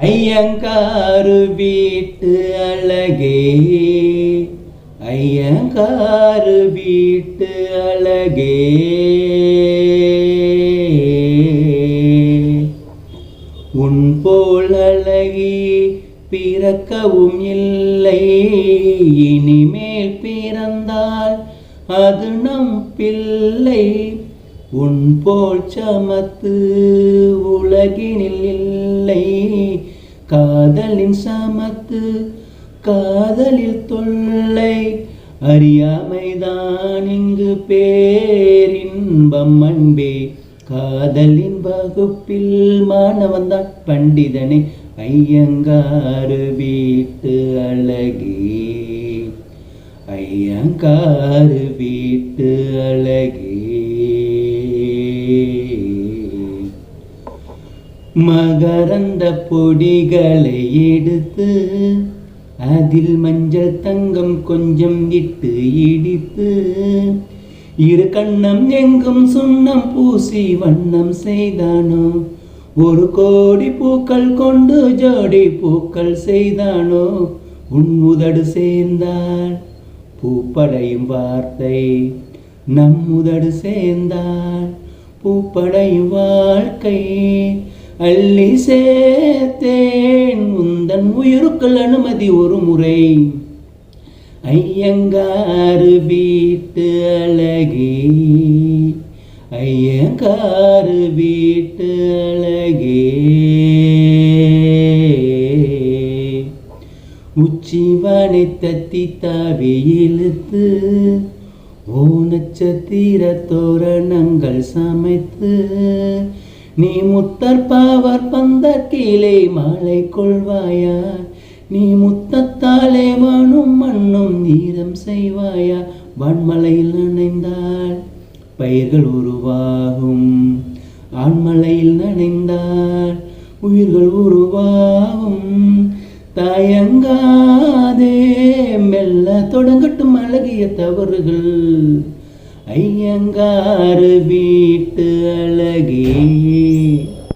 ஐயங்காரு வீட்டு அழகே. ஐயங்காரு வீட்டு அழகே. உன் போல் அழகி பிறக்கவும் இல்லை. இனிமேல் பிறந்தால் அது நம் பிள்ளை. உன் போல் சமத்து உலகினில் இல்லை. காதலின் சமத்து காதலில் தொல்லை. அறியாமைதான் இங்கு பேரின்பம் அன்பே. காதலின் வகுப்பில் மாணவன்தான் பண்டிதனே. ஐயங்காரு வீட்டு அழகே. ஐயங்காரு வீட்டு அழகே. மகரந்த பொடிகளை எடுத்து அதில் மஞ்சள் தங்கம் கொஞ்சம் இட்டு இடித்து இரு கண்ணம் எங்கும் சுண்ணம் பூசி வண்ணம் செய்தானோ? ஒரு கோடி பூக்கள் கொண்டு ஜோடி பூக்கள் செய்தானோ? உன் உதடு சேர்ந்தால் பூப்படையும் வார்த்தை நம் உதடு சேர்ந்தால் பூப்படையும் வாழ்க்கை அள்ளி சேர்த்தேன். உந்தன் உயிருக்குள் அனுமதி ஒரு முறை. ஐயங்காரு வீட்டு அழகே. ஐயங்காரு வீட்டு அழகே. உச்சிவானை தத்தி தாவி இழுத்து ஓ நட்சத்திர தோரணங்கள் சமைத்து நீ முத்தற்பாவர் பந்த கீழே மாலை கொள்வாயா நீ முத்தத்தாலே வானும் மண்ணும் நீரம் செய்வாயா வான்மலையில் நனைந்தால் பயிர்கள் உருவாகும். ஆண்மலையில் நனைந்தால் உயிர்கள் உருவாகும். தயங்காதே மெல்ல தொடங்கட்டும் அழகிய தவறுகள். ஐயங்காறு வீட்டு அழகே.